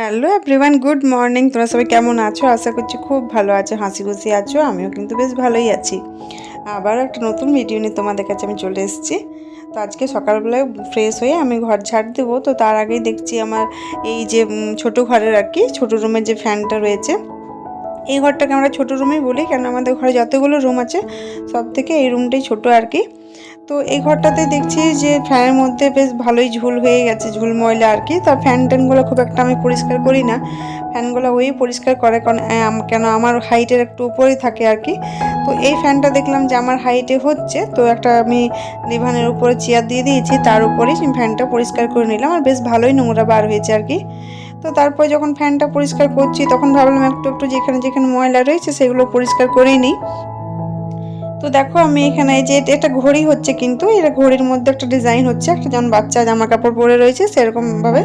Hello everyone good morning তোমরা সবাই কেমন আছো? আশা করছি খুব ভালো আছো হাসি খুশি আছো, আমিও কিন্তু বেশ ভালোই আছি। আবার একটা নতুন ভিডিও নিয়ে তোমাদের কাছে আমি চলে এসেছি। তো আজকে সকালবেলায় ফ্রেশ হয়ে আমি ঘর ঝাড় দেবো। তো তার আগেই দেখছি আমার এই যে ছোটো ঘরের আর কি, ছোটো রুমের যে ফ্যানটা রয়েছে, এই ঘরটাকে আমরা ছোটো রুমেই বলি। কেন আমাদের ঘরে যতগুলো রুম আছে সব থেকে এই রুমটাই ছোট আর কি। তো এই ঘরটাতে দেখছি যে ফ্যানের মধ্যে বেশ ভালোই ঝুল হয়ে গেছে, ঝুল ময়লা আর কি। তা ফ্যান ট্যানগুলো খুব একটা আমি পরিষ্কার করি না। ফ্যানগুলো ওই পরিষ্কার করে কারণ কেন আমার হাইটের একটু উপরেই থাকে আর কি। তো এই ফ্যানটা দেখলাম যে আমার হাইটে হচ্ছে, তো একটা আমি লিভানের উপরে চেয়ার দিয়ে দিয়েছি, তার উপরেই ফ্যানটা পরিষ্কার করে নিলাম আর বেশ ভালোই নোংরা বার হয়েছে আর কি। তো তারপর যখন ফ্যানটা পরিষ্কার করছি, তখন ভাবলাম একটু একটু যেখানে যেখানে ময়লা রয়েছে, সেগুলো পরিষ্কার করেই নিই। তো দেখো আমি এখানে যে এটা ঘড়ি হচ্ছে কিন্তু, এটা ঘড়ির মধ্যে একটা ডিজাইন হচ্ছে। একটা যেমন বাচ্চা জামা কাপড় পরে রয়েছে, সেরকমভাবে।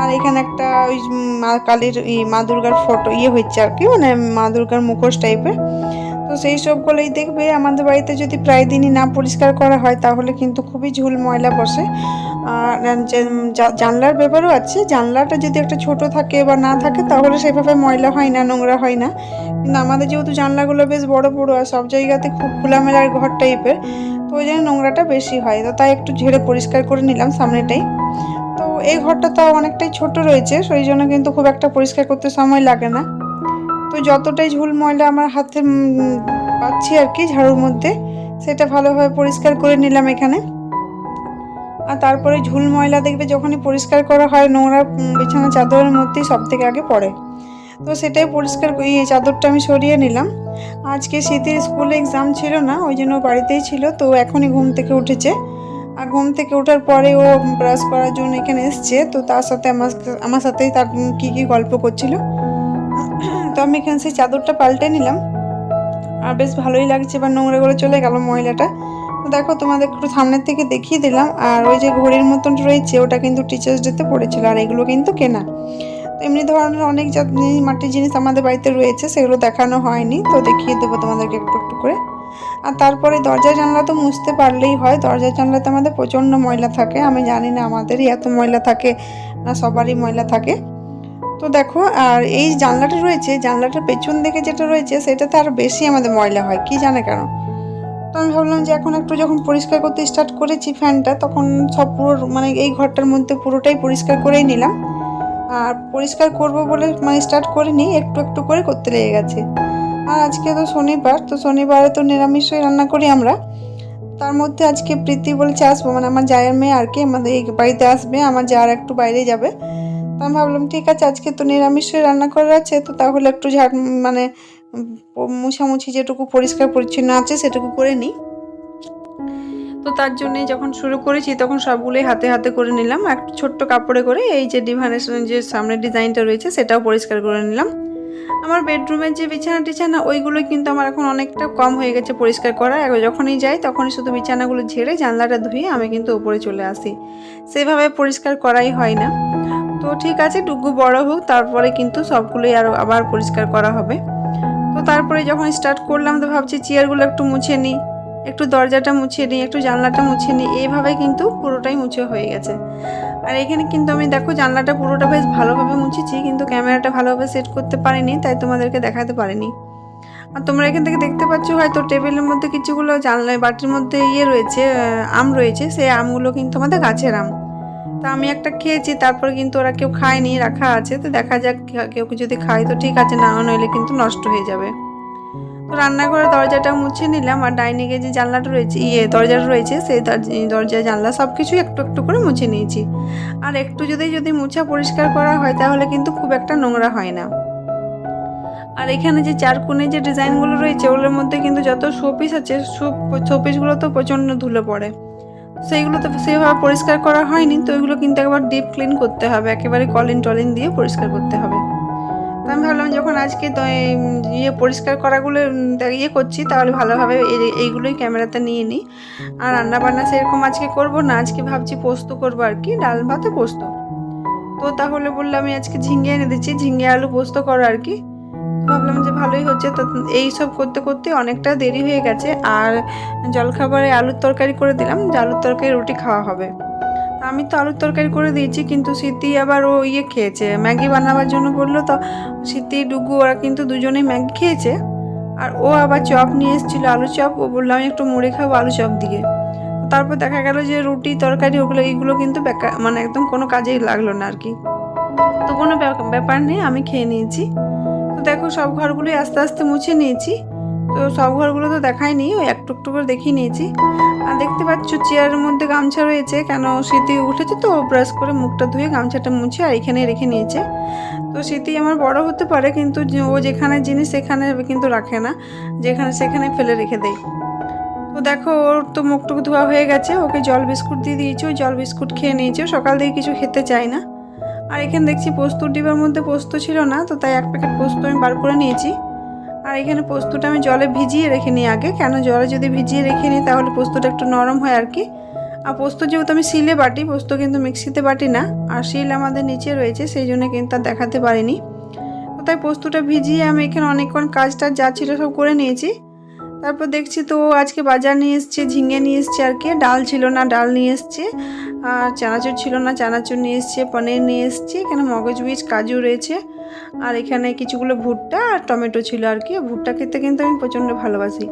আর এখানে একটা ওই মা কালীর মা দুর্গার ফটো ইয়ে হচ্ছে আর কি মানে মা দুর্গার মুখোশ টাইপের তো সেই সবগুলোই দেখবে। আমাদের বাড়িতে যদি প্রায় দিনই না পরিষ্কার করা হয়, তাহলে কিন্তু খুবই ঝুল ময়লা বসে। আর জানলার ব্যাপারও আছে। জানলাটা যদি একটা ছোট থাকে বা না থাকে, তাহলে সেভাবে ময়লা হয় না, নোংরা হয় না। কিন্তু আমাদের যেহেতু জানলাগুলো বেশ বড় বড়, আর সব জায়গাতে খুব খোলামেলার ঘর টাইপের, তো ওই জন্য নোংরাটা বেশি হয়। তো তাই একটু ঝেড়ে পরিষ্কার করে নিলাম সামনেটাই। তো এই ঘরটা তো অনেকটাই ছোট রয়েছে, সেই জন্য কিন্তু খুব একটা পরিষ্কার করতে সময় লাগে না। তো যতটাই ঝুল ময়লা আমার হাতে পাচ্ছি আর কি ঝাড়ুর মধ্যে, সেটা ভালোভাবে পরিষ্কার করে নিলাম এখানে। আর তারপরে ঝুল ময়লা দেখবে যখনই পরিষ্কার করা হয়, নোংরা বিছানা চাদরের মধ্যেই সব থেকে আগে পড়ে। তো সেটাই পরিষ্কার এই চাদরটা আমি সরিয়ে নিলাম। আজকে শীতের স্কুলে এক্সাম ছিল না, ওই জন্য বাড়িতেই ছিল, তো এখনই ঘুম থেকে উঠেছে। আর ঘুম থেকে ওঠার পরে ও ব্রাশ করার জন্য এখানে এসছে, তো তার সাথে আমার আমার সাথেই তার কী কী গল্প করছিল। তো আমি এখানে সেই চাদরটা পাল্টে নিলাম। আর বেশ ভালোই লাগছে বা নোংরা করে চলে গেল ময়লাটা। দেখো, তোমাদের একটু সামনের থেকে দেখিয়ে দিলাম। আর ওই যে ঘড়ির মতন রয়েছে, ওটা কিন্তু টিচার্স ডেতে পড়েছিল, আর এগুলো কিন্তু কেনা। তো এমনি ধরনের অনেক মাটির জিনিস আমাদের বাড়িতে রয়েছে, সেগুলো দেখানো হয়নি। তো দেখিয়ে দেবো তোমাদেরকে একটু একটু করে। আর তারপরে দরজা জানলা তো মুছতে পারলেই হয়। দরজা জানলাতে আমাদের প্রচণ্ড ময়লা থাকে। আমি জানি না আমাদেরই এত ময়লা থাকে না সবারই ময়লা থাকে। তো দেখো, আর এই জানলাটা রয়েছে, জানলাটার পেছন দিকে যেটা রয়েছে, সেটাতে আরও বেশি আমাদের ময়লা হয়। কি জানে কেন? আমি ভাবলাম যে এখন একটু যখন পরিষ্কার করতে স্টার্ট করেছি ফ্যানটা, তখন সব পুরো মানে এই ঘরটার মধ্যে পুরোটাই পরিষ্কার করেই নিলাম। আর পরিষ্কার করব বলে মানে স্টার্ট করিনি, একটু একটু করে করতে লেগে গেছে। আর আজকে তো শনিবার, তো শনিবারে তো নিরামিষই রান্না করি আমরা। তার মধ্যে আজকে প্রীতি বলেছে আসব মানে আমার জায়ের মেয়ে আর কি, আমাদের এই বাড়িতে আসবে, আমার যার একটু বাইরে যাবে। তো আমি ভাবলাম, ঠিক আছে, আজকে তো নিরামিষই রান্না করার আছে, তো তাহলে একটু ঝাড় মানে মুছামুছি যেটুকু পরিষ্কার, পরিচ্ছন্ন আছে, সেটুকু করে নিই। তো তার জন্যে যখন শুরু করেছি, তখন সবগুলোই হাতে হাতে করে নিলাম। একটা ছোট্ট কাপড়ে করে এই যে ডিভানের যে সামনে ডিজাইনটা রয়েছে, সেটাও পরিষ্কার করে নিলাম। আমার বেডরুমের যে বিছানা টিছানা, ওইগুলো কিন্তু আমার এখন অনেকটা কম হয়ে গেছে পরিষ্কার করা যখনই যাই, তখনই শুধু বিছানাগুলো ঝেড়ে জানলাটা ধুয়ে আমি কিন্তু উপরে চলে আসি। সেভাবে পরিষ্কার করাই হয় না। তো ঠিক আছে, টুকু বড় হোক, তারপরে কিন্তু সবগুলোই আরও আবার পরিষ্কার করা হবে। তারপরে যখন স্টার্ট করলাম তো ভাবছি চেয়ারগুলো একটু মুছে নিই, একটু দরজাটা মুছে নিই, একটু জানলাটা মুছে নিই, এইভাবে কিন্তু পুরোটাই মুছে হয়ে গেছে। আর এখানে কিন্তু আমি দেখো জানলাটা পুরোটা বেশ ভালোভাবে মুছেছি, কিন্তু ক্যামেরাটা ভালোভাবে সেট করতে পারিনি, তাই তোমাদেরকে দেখাতে পারিনি। আর তোমরা এখান থেকে দেখতে পাচ্ছ হয়তো টেবিলের মধ্যে কিছুগুলো জানলায় বাটির মধ্যে ইয়ে রয়েছে আম রয়েছে, সেই আমগুলো কিন্তু আমাদের গাছের আম। তা আমি একটা খেয়েছি, তারপর কিন্তু ওরা কেউ খায়নি, রাখা আছে, তো দেখা যাক কেউ যদি খায় তো ঠিক আছে, না নইলে কিন্তু নষ্ট হয়ে যাবে। তো রান্নাঘরের দরজাটা মুছে নিলাম আর ডাইনিংয়ে যে জানলাটা রয়েছে ইয়ে দরজাটা রয়েছে, সেই দর- দরজা জানলা সব কিছু একটু একটু করে মুছে নিয়েছি। আর একটু যদি যদি মুছা পরিষ্কার করা হয়, তাহলে কিন্তু খুব একটা নোংরা হয় না। আর এখানে যে চার কোণে যে ডিজাইনগুলো রয়েছে, ওগুলোর মধ্যে কিন্তু যত শোপিস আছে শোপিসগুলো তো প্রচণ্ড ধুলো পড়ে। সেইগুলো তো সেভাবে পরিষ্কার করা হয়নি, তো ওইগুলো কিন্তু একবার ডিপ ক্লিন করতে হবে, একেবারে কলিন টলিন দিয়ে পরিষ্কার করতে হবে। তো আমি ভাবলাম যখন আজকে তো ইয়ে পরিষ্কার করাগুলো ইয়ে করছি, তাহলে ভালোভাবে এইগুলোই ক্যামেরাতে নিয়ে নিই। আর রান্না বান্না সেরকম আজকে করব না, আজকে ভাবছি পোস্ত করব আর কি, ডাল ভাতে পোস্ত। তো তাহলে বললাম আমি আজকে ঝিঙে এনে দিচ্ছি, ঝিঙে আলু পোস্ত করো আর কি। ভাবলাম যে ভালোই হচ্ছে। তো এই সব করতে করতে অনেকটা দেরি হয়ে গেছে। আর জলখাবারে আলুর তরকারি করে দিলাম, যে আলুর তরকারি রুটি খাওয়া হবে। আমি তো আলুর তরকারি করে দিয়েছি, কিন্তু স্মৃতি আবার ও ইয়ে খেয়েছে, ম্যাগি বানাবার জন্য বলল তো স্মৃতি ডুগু ওরা কিন্তু দুজনেই ম্যাগি খেয়েছে। আর ও আবার চপ নিয়ে এসেছিল, আলু চপ। ও বলল, আমি একটু মুড়ি খাব, আলু চপ দিয়ে। তারপর দেখা গেল যে রুটি, তরকারি, ওগুলো, এইগুলো কিন্তু মানে একদম কোনো কাজেই লাগল না আর কি। তো কোনো ব্যাপ- ব্যাপার নেই, আমি খেয়ে নিয়েছি। তো দেখো সব ঘরগুলোই আস্তে আস্তে মুছে নিয়েছি। তো সব ঘরগুলো তো দেখাইনি ওই একটু একটু করে দেখিয়ে নিয়েছি। আর দেখতে পাচ্ছ চেয়ারের মধ্যে গামছা রয়েছে, কেন স্মৃতি উঠেছে তো ব্রাশ করে মুখটা ধুয়ে গামছাটা মুছে আর এখানে রেখে নিয়েছে। তো স্মৃতি আমার বড় হতে পারে, কিন্তু ও যেখানে জিনিস সেখানে কিন্তু রাখে না, যেখানে সেখানে ফেলে রেখে দেয়। তো দেখো, ওর তো মুখটুক ধোয়া হয়ে গেছে, ওকে জল বিস্কুট দিয়ে দিয়েছি ও জল বিস্কুট খেয়ে নিয়েছে সকাল থেকে কিছু খেতে চায় না। আর এখানে দেখছি পোস্তর ডিবার মধ্যে পোস্ত ছিল না, তো তাই এক প্যাকেট পোস্ত আমি বার করে নিয়েছি। আর এখানে পোস্তটা আমি জলে ভিজিয়ে রেখে নিই আগে, কেন জলে যদি ভিজিয়ে রেখে নিই তাহলে পোস্তটা একটু নরম হয় আর কি। আর পোস্ত যেহেতু আমি শিলে বাটি, পোস্ত কিন্তু মিক্সিতে বাটি না, আর শিল আমাদের নিচে রয়েছে, সেই জন্য কিন্তু আর দেখাতে পারিনি। তো তাই পোস্তটা ভিজিয়ে আমি এখানে অনেকক্ষণ কাজ টাজ যা ছিল সব করে নিয়েছি। তারপর দেখছি তো আজকে বাজার নিয়ে এসছে, ঝিঙে নিয়ে এসছে আর কি, ডাল ছিল না, ডাল নিয়ে এসছে। আর চানাচুর ছিল না, চানাচুর নিয়ে এসছে, পনির নিয়ে এসছে, এখানে মগজ, বীজ, কাজু রয়েছে। আর এখানে কিছুগুলো ভুট্টা আর টমেটো ছিল আর কি। ভুট্টা খেতে কিন্তু আমি প্রচণ্ড ভালোবাসি।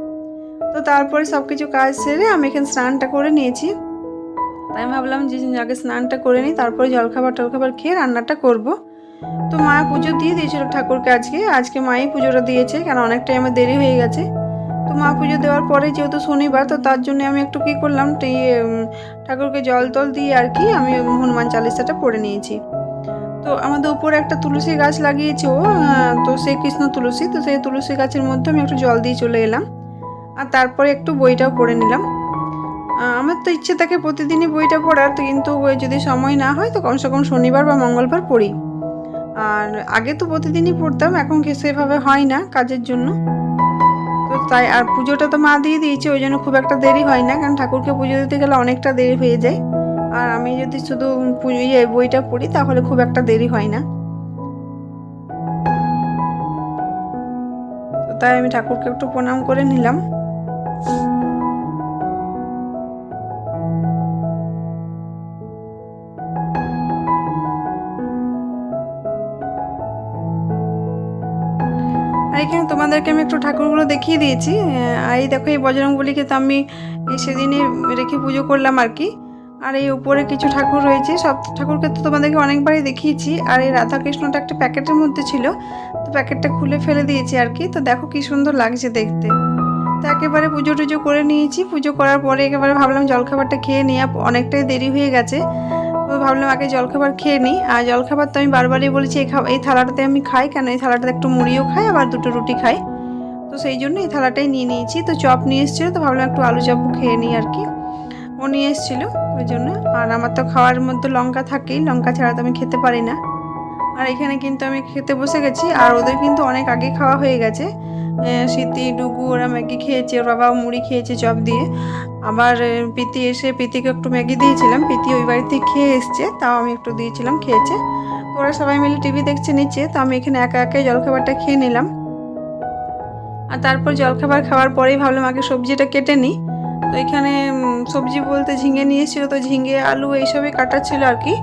তো তারপরে সব কিছু কাজ সেরে আমি এখানে স্নানটা করে নিয়েছি। তাই আমি ভাবলাম যে আগে স্নানটা করে নিই, তারপরে জলখাবার টলখাবার খেয়ে রান্নাটা করব। তো মা পুজো দিয়ে দিয়েছিল ঠাকুরকে আজকে। আজকে মাই পুজোটা দিয়েছে কারণ অনেকটাই আমার দেরি হয়ে গেছে। মা পুজো দেওয়ার পরে যেহেতু শনিবার, তো তার জন্য আমি একটু কী করলাম ঠাকুরকে জল টল দিয়ে আর কি আমি হনুমান চালিসাটা পড়ে নিয়েছি। তো আমাদের উপরে একটা তুলসী গাছ লাগিয়েছে ও তো সেই কৃষ্ণ তুলসী, তো সেই তুলসী গাছের মধ্যে আমি একটু জল দিয়ে চলে এলাম। আর তারপরে একটু বইটাও পড়ে নিলাম। আমার তো ইচ্ছে থাকে প্রতিদিনই বইটা পড়ার, তো কিন্তু যদি সময় না হয়, তো কমসে কম শনিবার বা মঙ্গলবার পড়ি। আর আগে তো প্রতিদিনই পড়তাম, এখন সেভাবে হয় না কাজের জন্য। তাই আর পুজোটা তো মা দিয়ে দিয়েছে, ওই জন্য খুব একটা দেরি হয় না, কারণ ঠাকুরকে পুজো দিতে গেলে অনেকটা দেরি হয়ে যায়। আর আমি যদি শুধু পুজো ইয়ে বইটা পড়ি, তাহলে খুব একটা দেরি হয় না। তাই আমি ঠাকুরকে একটু প্রণাম করে নিলাম। তোমাদেরকে আমি একটু ঠাকুরগুলো দেখিয়ে দিয়েছি। আর এই দেখো, এই বজরংবলীকে তো আমি সেদিনই রেখে পুজো করলাম আর কি। আর এই উপরে কিছু ঠাকুর রয়েছে, সব ঠাকুরকে তো তোমাদেরকে অনেকবারই দেখিয়েছি। আর এই রাধাকৃষ্ণটা একটা প্যাকেটের মধ্যে ছিল, তো প্যাকেটটা খুলে ফেলে দিয়েছি আর কি। তো দেখো কি সুন্দর লাগছে দেখতে। তো একেবারে পুজো টুজো করে নিয়েছি। পুজো করার পরে একেবারে ভাবলাম জলখাবারটা খেয়ে আর অনেকটাই দেরি হয়ে গেছে। তো ভাবলাম আগে জলখাবার খেয়ে নিই। আর জলখাবার তো আমি বারবারই বলেছি, এই এই থালাটাতে আমি খাই, কেন এই থালাটাতে একটু মুড়িও খাই, আবার দুটো রুটি খাই। তো সেই জন্য এই থালাটাই নিয়ে নিয়েছি। তো চপ নিয়ে এসেছিল, তো ভাবলাম একটু আলু চপ খেয়ে নিই আর কি। ও নিয়ে এসেছিল, ওই জন্য। আর আমার তো খাওয়ার মধ্যে লঙ্কা থাকেই, লঙ্কা ছাড়া তো আমি খেতে পারি না। আর এখানে কিন্তু আমি খেতে বসে গেছি, আর ওদের কিন্তু অনেক আগে খাওয়া হয়ে গেছে। স্মৃতি ডুগু, ওরা ম্যাগি খেয়েছে, ওর বাবা মুড়ি খেয়েছে চপ দিয়ে। আবার প্রীতি এসে প্রীতিকে একটু ম্যাগি দিয়েছিলাম প্রীতি ওই বাড়িতে খেয়ে এসছে, তাও আমি একটু দিয়েছিলাম, খেয়েছে। তো ওরা সবাই মিলে টিভি দেখছে নিচে, তো আমি এখানে একা একাই জলখাবারটা খেয়ে নিলাম। আর তারপর জলখাবার খাওয়ার পরেই ভাবলাম আগে সবজিটা কেটে নিই। তো এখানে সবজি বলতে ঝিঙে নিয়ে এসেছিল, তো ঝিঙে, আলু এইসবই কাটা ছিল আর কি।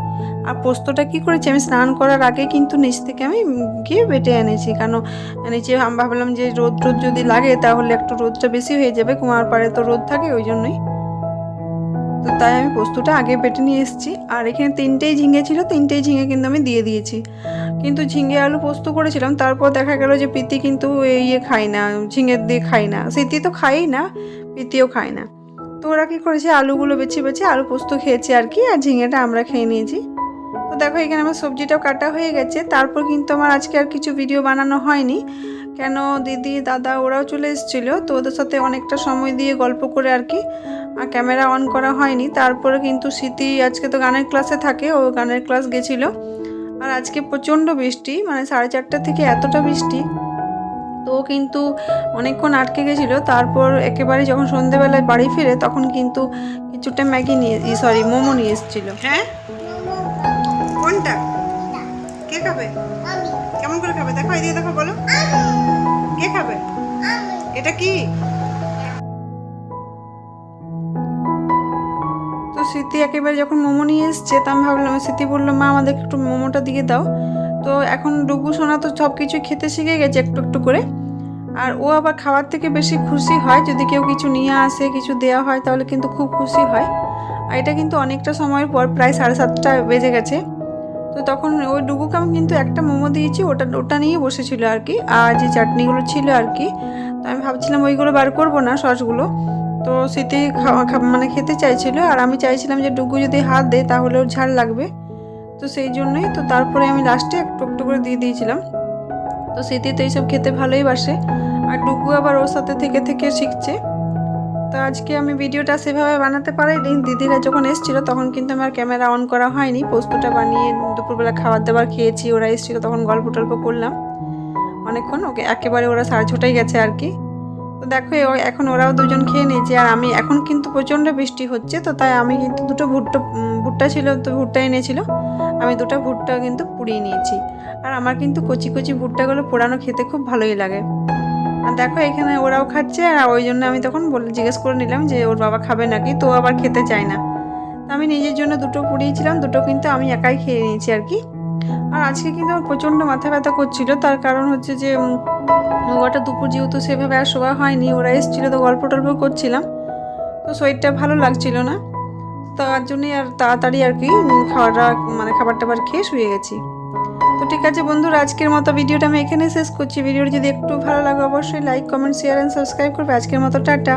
আর পোস্তটা কি করেছি? আমি স্নান করার আগে কিন্তু নিচ থেকে আমি গিয়ে বেটে এনেছি। কারণ নিচে আমি ভাবলাম যে রোদ রোদ যদি লাগে তাহলে একটু রোদটা বেশি হয়ে যাবে, কুমার পাড়ে তো রোদ থাকে, ওই জন্যই। তো তাই আমি পোস্তটা আগে বেটে নিয়ে এসেছি। আর এখানে তিনটেই ঝিঙে ছিল, তিনটেই ঝিঙে কিন্তু আমি দিয়ে দিয়েছি। কিন্তু ঝিঙে আলু পোস্ত করেছিলাম, তারপর দেখা গেল যে প্রীতি কিন্তু ইয়ে খায় না ঝিঙের দিয়ে খায় না। স্মৃতি তো খায়ই না, প্রীতিও খায় না। তো ওরা কী করেছে? আলুগুলো বেছে বেছে আলু পোস্ত খেয়েছে আর কি, আর ঝিঙেটা আমরা খেয়ে নিয়েছি। তো দেখো, এখানে আমার সবজিটাও কাটা হয়ে গেছে। তারপর কিন্তু আমার আজকে আর কিছু ভিডিও বানানো হয়নি। কেন দিদি, দাদা ওরাও চলে এসেছিল, তো ওদের সাথে অনেকটা সময় দিয়ে গল্প করে আর কি, আর ক্যামেরা অন করা হয়নি। তারপরে কিন্তু স্মৃতি আজকে তো গানের ক্লাসে থাকে, ও গানের ক্লাস গেছিল। আর আজকে প্রচণ্ড বৃষ্টি মানে সাড়ে চারটা থেকে এতটা বৃষ্টি, তো কিন্তু অনেকক্ষণ আটকে গেছিল। তারপর একেবারে যখন সন্ধেবেলায় বাড়ি ফিরে, তখন কিন্তু কিছুটা ম্যাগি নিয়ে সরি মোমো নিয়ে এসেছিল। হ্যাঁ? কোনটা? কে খাবে? কেমন করে খাবে? দেখো এদিকে দেখো বলো। কে খাবে? এটা কি? তো স্মৃতি একেবারে যখন মোমো নিয়ে এসছে তা আমি ভাবলাম স্মৃতি বলল মা আমাদেরকে একটু মোমোটা দিয়ে দাও। তো এখন ডুগু সোনা তো সব কিছু খেতে শিখে গেছে একটু একটু করে। আর ও আবার খাওয়ার থেকে বেশি খুশি হয়। যদি কেউ কিছু নিয়ে আসে কিছু দেওয়া হয় তাহলে কিন্তু খুব খুশি হয়। আর এটা কিন্তু অনেকটা সময়ের পর প্রায় সাড়ে সাতটা বেজে গেছে। তো তখন ওই ডুগুকে আমি কিন্তু একটা মোমো দিয়েছি, ওটা ওটা নিয়ে বসেছিল আর কি। আর যে চাটনিগুলো ছিল আর কি, তো আমি ভাবছিলাম ওইগুলো বার করব না সসগুলো। তো স্মৃতি খাওয়া মানে খেতে চাইছিল, আর আমি চাইছিলাম যে ডুগু যদি হাত দেয় তাহলে ওর ঝাল লাগবে। তো সেই জন্যই, তো তারপরে আমি লাস্টে একটু একটু করে দিয়ে দিয়েছিলাম। তো স্মৃতি তো এইসব খেতে ভালোই বাসে। আর ডুগু আবার ওর সাথে থেকে থেকে শিখছে। তো আজকে আমি ভিডিওটা সেভাবে বানাতে পারিনি। দিদিরা যখন এসেছিল তখন কিন্তু আমার ক্যামেরা অন করা হয়নি। পোস্তটা বানিয়ে দুপুরবেলা খাবার দাবার খেয়েছি, ওরা এসেছিল তখন গল্প টল্প করলাম। অনেকক্ষণ, ওকে একেবারে ওরা সাড়ে ছটাই গেছে আর কি। তো দেখো এখন ওরাও দুজন খেয়ে নিয়েছে। আর আমি এখন কিন্তু প্রচণ্ড বৃষ্টি হচ্ছে, তো তাই আমি কিন্তু দুটো ভুট্টা ভুট্টা ছিল, তো ভুট্টা এনেছিল। আমি দুটো ভুট্টা কিন্তু পুড়িয়ে নিয়েছি। আর আমার কিন্তু কচি কচি ভুট্টাগুলো পোড়ানো খেতে খুব ভালোই লাগে। আর দেখো এখানে ওরাও খাচ্ছে, আর ওই জন্য আমি তখন বলে জিজ্ঞেস করে নিলাম যে ওর বাবা খাবে নাকি, তো আবার খেতে চায় না। আমি নিজের জন্য দুটো পুড়িয়েছিলাম, দুটো কিন্তু আমি একাই খেয়ে নিয়েছি আর কি। আর আজকে কিন্তু আমার প্রচণ্ড মাথা ব্যথা করছিল, তার কারণ হচ্ছে যে ওটা দুপুর যেহেতু সেভাবে আর শোয়া হয়নি, ওরা এসেছিল তো গল্প টল্প করছিলাম, তো শরীরটা ভালো লাগছিল না। তার জন্যই আর তাড়াতাড়ি আর কি খাওয়াটা মানে খাবার টাবার খেয়ে শুয়ে গেছি। তো ঠিক আছে বন্ধুরা, আজকের মতো ভিডিওটা আমি এখানে শেষ করছি। ভিডিওটা যদি একটু ভালো লাগে, অবশ্যই like comment share and subscribe করবে। আজকের মতো টাটা।